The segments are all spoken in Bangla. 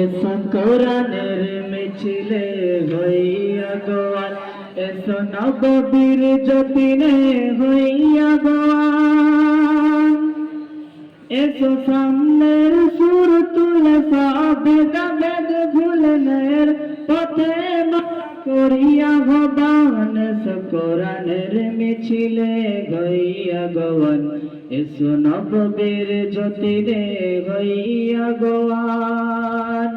এসো কোরআনের মিছিলে হইয়া গোয়াল। এসো নববীর যতিনে হইয়া গোয়াল। এসো সামনের সুর তুলে সবে বেদ ভুলনের পথে করিয়া ভবান। এসো কোরআনের মিছিলে হইয়া গোয়াল। এসো নববীর যতিনে হইয়া গোয়াল।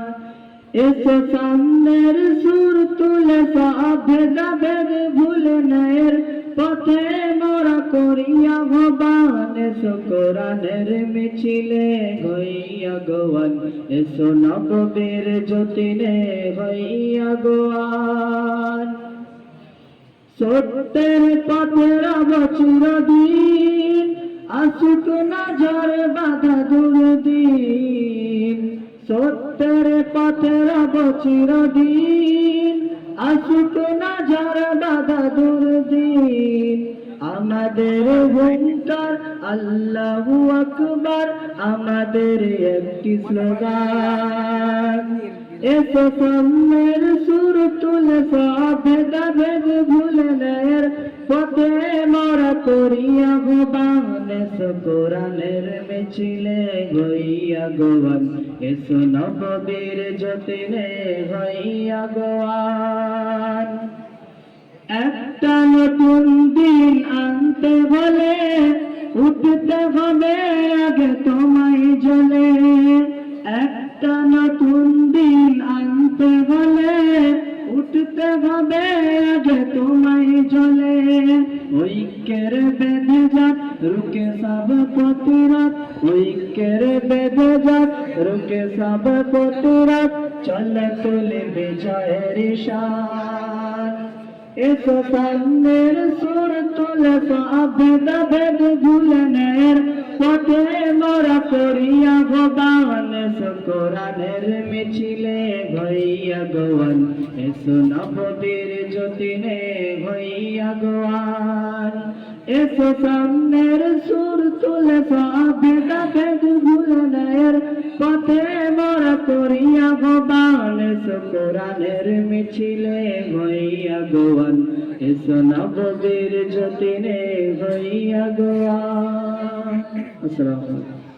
এসো সামনের সুর তুলে সবে বেদ ভুলনের পথে মোরা করিয়া ভবান। এসো কোরআনের মিছিলে হইয়া গোয়ান এসো নববীর যতিনে হইয়া গোয়ান সত্যের পথের বছর দিন আসুক না ঝড় বাধা দুর্দিন, সত্যের পথের বছর দিন আসুক না ঝড় বাধা দুর্দিন, আমাদের হুঙ্কার আল্লাহু আকবার, আমাদের একটি স্লোগান। এসো সামনের সুর তুলে ভেদ ভেদ ভুলনের পথে মরা করিয়া ভবান এসো কোরআনের মিছিলে হইয়া গোয়ান এসো নববীর যতিনে হইয়া গোয়ান একটা নতুন দিন আনতে হলে উঠতে হবে আগে তোমায় জলে। ঐক্যের বেঁধে যাক রুকে সব প্রতিরাত ঐক্যের বেঁধে যাক রুকে সব প্রতিরাত চলে তুলে বিজয়ের শান এসো সামনের সুর তুলে আভেদ ভেদ ভুলনের পথে মরা করিয়া ভবান এসো কোরআনের মিছিলে হইয়া গোয়ান এসো নববীর যতিনে হইয়া গোয়ান এসো সামনের সুর তুলে আভেদ ভেদ ভুলনের পথে মরা করিয়া ভবান এসো মিছিলে হইয়া গোয়ান এসো নববীর যতিনে হইয়া গোয়ান আসসালামু আলাইকুম।